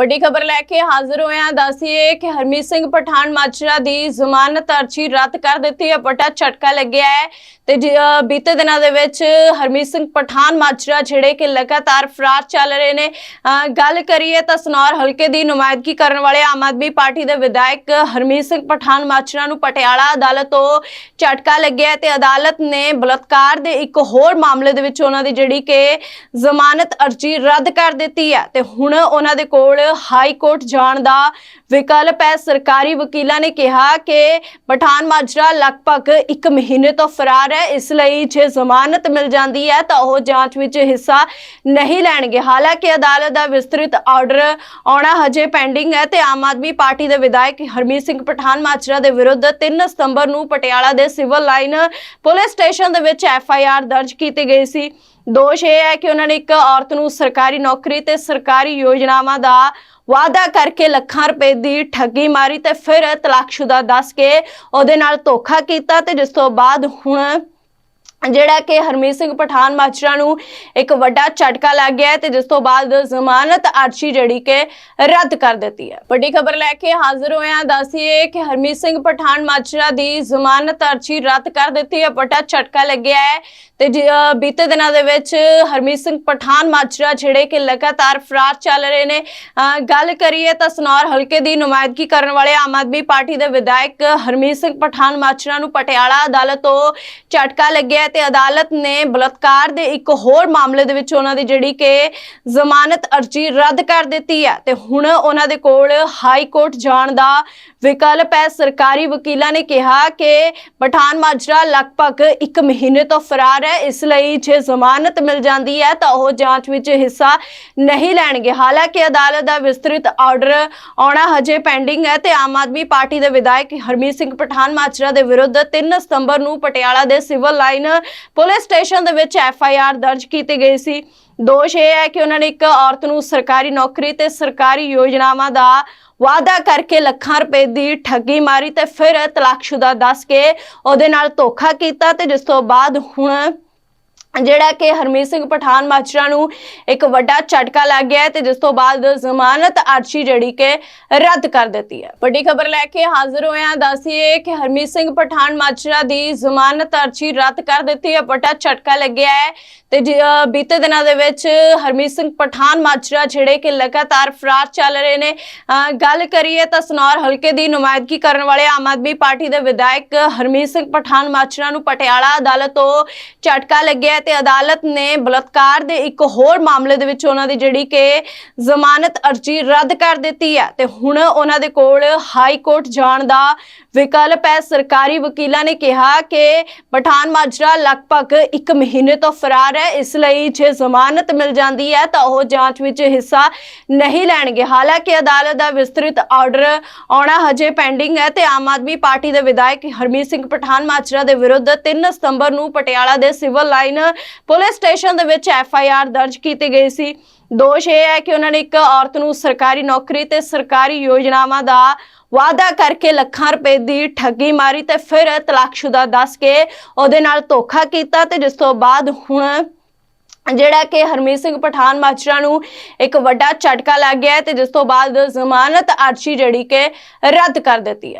ਵੱਡੀ ਖਬਰ ਲੈ ਕੇ ਹਾਜ਼ਰ ਹੋਏ ਹਾਂ। ਦੱਸੀਏ ਕਿ ਹਰਮੀਤ ਸਿੰਘ ਪਠਾਨ ਮਾਜਰਾ ਦੀ ਜ਼ਮਾਨਤ ਅਰਜ਼ੀ ਰੱਦ ਕਰ ਦਿੱਤੀ ਹੈ। ਵੱਡਾ ਝਟਕਾ ਲੱਗਿਆ ਹੈ ਤੇ ਜ- ਬੀਤੇ ਦਿਨਾਂ ਦੇ ਵਿੱਚ ਹਰਮੀਤ ਸਿੰਘ ਪਠਾਨ ਮਾਜਰਾ ਜਿਹੜੇ ਕਿ ਲਗਾਤਾਰ ਫਰਾਰ ਚੱਲ ਰਹੇ ਨੇ। ਗੱਲ ਕਰੀਏ ਤਾਂ ਸਨੌਰ ਹਲਕੇ ਦੀ ਨੁਮਾਇੰਦਗੀ ਕਰਨ ਵਾਲੇ ਆਮ ਆਦਮੀ ਪਾਰਟੀ ਦੇ ਵਿਧਾਇਕ ਹਰਮੀਤ ਸਿੰਘ ਪਠਾਨ ਮਾਜਰਾ ਨੂੰ ਪਟਿਆਲਾ ਅਦਾਲਤ ਤੋਂ ਝਟਕਾ ਲੱਗਿਆ ਹੈ ਤੇ ਅਦਾਲਤ ਨੇ ਬਲਾਤਕਾਰ ਦੇ ਇੱਕ ਹੋਰ ਮਾਮਲੇ ਦੇ ਵਿੱਚ ਉਹਨਾਂ ਦੀ ਜਿਹੜੀ ਕਿ ਜ਼ਮਾਨਤ ਅਰਜ਼ੀ ਰੱਦ ਕਰ ਦਿੱਤੀ ਹੈ। ਤੇ ਹੁਣ ਉਹਨਾਂ ਦੇ ਕੋਲ ਹਾਈ ਕੋਰਟ ਜਾਣ ਦਾ ਵਿਕਲਪ ਹੈ। ਸਰਕਾਰੀ ਵਕੀਲਾਂ ਨੇ ਕਿਹਾ ਕਿ ਪਠਾਨ ਮਾਜਰਾ ਲਗਭਗ 1 ਮਹੀਨੇ ਤੋਂ ਫਰਾਰ ਹੈ। ਇਸ ਲਈ ਜੇ ਜ਼ਮਾਨਤ ਮਿਲ ਜਾਂਦੀ ਹੈ ਤਾਂ ਉਹ ਜਾਂਚ ਵਿੱਚ ਹਿੱਸਾ ਨਹੀਂ ਲੈਣਗੇ। ਹਾਲਾਂਕਿ ਅਦਾਲਤ ਦਾ ਵਿਸਤ੍ਰਿਤ ਆਰਡਰ ਆਉਣਾ ਹਜੇ ਪੈਂਡਿੰਗ ਹੈ ਤੇ ਆਮ ਆਦਮੀ ਪਾਰਟੀ ਦੇ ਵਿਧਾਇਕ ਹਰਮੀਤ ਸਿੰਘ ਪਠਾਨ ਮਾਜਰਾ ਦੇ ਵਿਰੁੱਧ 3 ਸਤੰਬਰ ਨੂੰ ਪਟਿਆਲਾ ਦੇ ਸਿਵਲ ਲਾਈਨ ਪੁਲਿਸ ਸਟੇਸ਼ਨ ਦੇ ਵਿੱਚ ਐਫ ਆਈ ਆਰ ਦਰਜ ਕੀਤੀ ਗਈ ਸੀ। ਦੋਸ਼ ਇਹ ਹੈ ਕਿ ਉਹਨਾਂ ਨੇ ਇੱਕ ਔਰਤ ਨੂੰ ਸਰਕਾਰੀ ਨੌਕਰੀ ਤੇ ਸਰਕਾਰੀ ਯੋਜਨਾਵਾਂ ਦਾ ਵਾਅਦਾ ਕਰਕੇ ਲੱਖਾਂ ਰੁਪਏ ਦੀ ਠੱਗੀ ਮਾਰੀ ਤੇ ਫਿਰ ਤਲਾਕਸ਼ੁਦਾ ਦੱਸ ਕੇ ਉਹਦੇ ਨਾਲ ਧੋਖਾ ਕੀਤਾ ਤੇ ਜਿਸ ਤੋਂ ਬਾਅਦ ਹੁਣ ਜਿਹੜਾ ਕਿ ਹਰਮੀਤ ਸਿੰਘ ਪਠਾਨ ਮਾਜਰਾ ਨੂੰ ਇੱਕ ਵੱਡਾ ਝਟਕਾ ਲੱਗ ਗਿਆ ਤੇ ਜਿਸ ਤੋਂ ਬਾਅਦ ਜ਼ਮਾਨਤ ਅਰਜ਼ੀ ਜਿਹੜੀ ਕਿ ਰੱਦ ਕਰ ਦਿੱਤੀ ਹੈ। ਵੱਡੀ ਖਬਰ ਲੈ ਕੇ ਹਾਜ਼ਰ ਹੋਇਆ ਹਾਂ ਦੱਸੀਏ ਕਿ ਹਰਮੀਤ ਸਿੰਘ ਪਠਾਨ ਮਾਜਰਾ ਦੀ ਜ਼ਮਾਨਤ ਅਰਜ਼ੀ ਰੱਦ ਕਰ ਦਿੱਤੀ ਹੈ। ਵੱਡਾ ਝਟਕਾ ਲੱਗਿਆ ਹੈ ਤੇ ਜ- ਬੀਤੇ ਦਿਨਾਂ ਦੇ ਵਿੱਚ ਹਰਮੀਤ ਸਿੰਘ ਪਠਾਨ ਮਾਜਰਾ ਜਿਹੜੇ ਕਿ ਲਗਾਤਾਰ ਫਰਾਰ ਚੱਲ ਰਹੇ ਨੇ। ਅਹ ਗੱਲ ਕਰੀਏ ਤਾਂ ਸਨੌਰ ਹਲਕੇ ਦੀ ਨੁਮਾਇੰਦਗੀ ਕਰਨ ਵਾਲੇ ਆਮ ਆਦਮੀ ਪਾਰਟੀ ਦੇ ਵਿਧਾਇਕ ਹਰਮੀਤ ਸਿੰਘ ਪਠਾਨ ਮਾਜਰਾ ਨੂੰ ਪਟਿਆਲਾ ਅਦਾਲਤ ਤੋਂ ਝਟਕਾ ਲੱਗਿਆ ਤੇ ਅਦਾਲਤ ਨੇ ਬਲਾਤਕਾਰ ਦੇ ਇੱਕ ਹੋਰ ਮਾਮਲੇ ਦੇ ਵਿੱਚ ਉਹਨਾਂ ਦੀ ਜਿਹੜੀ ਕਿ ਜ਼ਮਾਨਤ ਅਰਜ਼ੀ ਰੱਦ ਕਰ ਦਿੱਤੀ ਹੈ। ਤੇ ਹੁਣ ਉਹਨਾਂ ਦੇ ਕੋਲ ਹਾਈ ਕੋਰਟ ਜਾਣ ਦਾ ਵਿਕਲਪ ਹੈ। ਸਰਕਾਰੀ ਵਕੀਲਾਂ ਨੇ ਕਿਹਾ ਕਿ ਪਠਾਨ ਮਾਜਰਾ ਲਗਭਗ 1 ਮਹੀਨੇ ਤੋਂ ਫਰਾਰ ਹੈ। ਇਸ ਲਈ ਜੇ ਜ਼ਮਾਨਤ ਮਿਲ ਜਾਂਦੀ ਹੈ ਤਾਂ ਉਹ ਜਾਂਚ ਵਿੱਚ ਹਿੱਸਾ ਨਹੀਂ ਲੈਣਗੇ। ਹਾਲਾਂਕਿ ਅਦਾਲਤ ਦਾ ਵਿਸਤ੍ਰਿਤ ਆਰਡਰ ਆਉਣਾ ਹਜੇ ਪੈਂਡਿੰਗ ਹੈ ਤੇ ਆਮ ਆਦਮੀ ਪਾਰਟੀ ਦੇ ਵਿਧਾਇਕ ਹਰਮੀਤ ਸਿੰਘ ਪਠਾਨ ਮਾਜਰਾ ਦੇ ਵਿਰੁੱਧ 3 ਸਤੰਬਰ ਨੂੰ ਪਟਿਆਲਾ ਦੇ ਸਿਵਲ ਲਾਈਨ ਪੁਲਿਸ ਸਟੇਸ਼ਨ ਦੇ ਵਿੱਚ ਐਫ ਆਈ ਆਰ ਦਰਜ ਕੀਤੀ ਗਈ ਸੀ। ਦੋਸ਼ ਇਹ ਹੈ ਕਿ ਉਹਨਾਂ ਨੇ ਇੱਕ ਔਰਤ ਨੂੰ ਸਰਕਾਰੀ ਨੌਕਰੀ ਤੇ ਸਰਕਾਰੀ ਯੋਜਨਾਵਾਂ ਦਾ ਵਾਅਦਾ ਕਰਕੇ ਲੱਖਾਂ ਰੁਪਏ ਦੀ ਠੱਗੀ ਮਾਰੀ ਤੇ ਫਿਰ ਤਲਾਕਸ਼ੁਦਾ ਦੱਸ ਕੇ ਉਹਦੇ ਨਾਲ ਧੋਖਾ ਕੀਤਾ ਤੇ ਜਿਸ ਤੋਂ ਬਾਅਦ ਹੁਣ ਜਿਹੜਾ ਕਿ ਹਰਮੀਤ ਸਿੰਘ ਪਠਾਨ ਮਾਜਰਾ ਨੂੰ ਇੱਕ ਵੱਡਾ ਝਟਕਾ ਲੱਗ ਗਿਆ ਤੇ ਜਿਸ ਤੋਂ ਬਾਅਦ ਜ਼ਮਾਨਤ ਅਰਜ਼ੀ ਜਿਹੜੀ ਕਿ ਰੱਦ ਕਰ ਦਿੱਤੀ ਹੈ। ਵੱਡੀ ਖਬਰ ਲੈ ਕੇ ਹਾਜ਼ਰ ਹੋਇਆ ਹਾਂ ਦੱਸੀਏ ਕਿ ਹਰਮੀਤ ਸਿੰਘ ਪਠਾਨ ਮਾਜਰਾ ਦੀ ਜ਼ਮਾਨਤ ਅਰਜ਼ੀ ਰੱਦ ਕਰ ਦਿੱਤੀ ਹੈ। ਵੱਡਾ ਝਟਕਾ ਲੱਗਿਆ ਹੈ ਤੇ ਜ- ਬੀਤੇ ਦਿਨਾਂ ਦੇ ਵਿੱਚ ਹਰਮੀਤ ਸਿੰਘ ਪਠਾਨ ਮਾਜਰਾ ਜਿਹੜੇ ਕਿ ਲਗਾਤਾਰ ਫਰਾਰ ਚੱਲ ਰਹੇ ਨੇ। ਅਹ ਗੱਲ ਕਰੀਏ ਤਾਂ ਸਨੌਰ ਹਲਕੇ ਦੀ ਨੁਮਾਇੰਦਗੀ ਕਰਨ ਵਾਲੇ ਆਮ ਆਦਮੀ ਪਾਰਟੀ ਦੇ ਵਿਧਾਇਕ ਹਰਮੀਤ ਸਿੰਘ ਪਠਾਨ ਮਾਜਰਾ ਨੂੰ ਪਟਿਆਲਾ ਅਦਾਲਤ ਤੋਂ ਝਟਕਾ ਲੱਗਿਆ ਤੇ ਤੇ ਅਦਾਲਤ ਨੇ ਬਲਾਤਕਾਰ ਦੇ ਇੱਕ ਹੋਰ ਮਾਮਲੇ ਦੇ ਵਿੱਚ ਉਹਨਾਂ ਦੀ ਜਿਹੜੀ ਕਿ ਜ਼ਮਾਨਤ ਅਰਜ਼ੀ ਰੱਦ ਕਰ ਦਿੱਤੀ ਹੈ। ਤੇ ਹੁਣ ਉਹਨਾਂ ਦੇ ਕੋਲ ਹਾਈ ਕੋਰਟ ਜਾਣ ਦਾ ਵਿਕਲਪ ਹੈ। ਸਰਕਾਰੀ ਵਕੀਲਾਂ ਨੇ ਕਿਹਾ ਕਿ ਪਠਾਨ ਮਾਜਰਾ ਲਗਭਗ 1 ਮਹੀਨੇ ਤੋਂ ਫਰਾਰ ਹੈ। ਇਸ ਲਈ ਜੇ ਜ਼ਮਾਨਤ ਮਿਲ ਜਾਂਦੀ ਹੈ ਤਾਂ ਉਹ ਜਾਂਚ ਵਿੱਚ ਹਿੱਸਾ ਨਹੀਂ ਲੈਣਗੇ। ਹਾਲਾਂਕਿ ਅਦਾਲਤ ਦਾ ਵਿਸਤ੍ਰਿਤ ਆਰਡਰ ਆਉਣਾ ਹਜੇ ਪੈਂਡਿੰਗ ਹੈ ਤੇ ਆਮ ਆਦਮੀ ਪਾਰਟੀ ਦੇ ਵਿਧਾਇਕ ਹਰਮੀਤ ਸਿੰਘ ਪਠਾਨ ਮਾਜਰਾ ਦੇ ਵਿਰੁੱਧ 3 ਸਤੰਬਰ ਨੂੰ ਪਟਿਆਲਾ ਦੇ ਸਿਵਲ ਲਾਈਨ ਪੁਲਿਸ ਸਟੇਸ਼ਨ ਦੇ ਵਿੱਚ ਐਫ ਆਈ ਆਰ ਦਰਜ ਕੀਤੀ ਗਈ ਸੀ। ਦੋਸ਼ ਇਹ ਹੈ ਕਿ ਉਹਨਾਂ ਨੇ ਇੱਕ ਔਰਤ ਨੂੰ ਸਰਕਾਰੀ ਨੌਕਰੀ ਤੇ ਸਰਕਾਰੀ ਯੋਜਨਾਵਾਂ ਦਾ ਵਾਅਦਾ ਕਰਕੇ ਲੱਖਾਂ ਰੁਪਏ ਦੀ ਠੱਗੀ ਮਾਰੀ ਤੇ ਫਿਰ ਤਲਾਕਸ਼ੁਦਾ ਦੱਸ ਕੇ ਉਹਦੇ ਨਾਲ ਧੋਖਾ ਕੀਤਾ ਤੇ ਜਿਸ ਤੋਂ ਬਾਅਦ ਹੁਣ ਜਿਹੜਾ ਕਿ ਹਰਮੀਤ ਸਿੰਘ ਪਠਾਨ ਮਾਜਰਾ ਨੂੰ ਇੱਕ ਵੱਡਾ ਝਟਕਾ ਲੱਗ ਗਿਆ ਤੇ ਜਿਸ ਤੋਂ ਬਾਅਦ ਜ਼ਮਾਨਤ ਅਰਜ਼ੀ ਜਿਹੜੀ ਕਿ ਰੱਦ ਕਰ ਦਿੱਤੀ ਹੈ।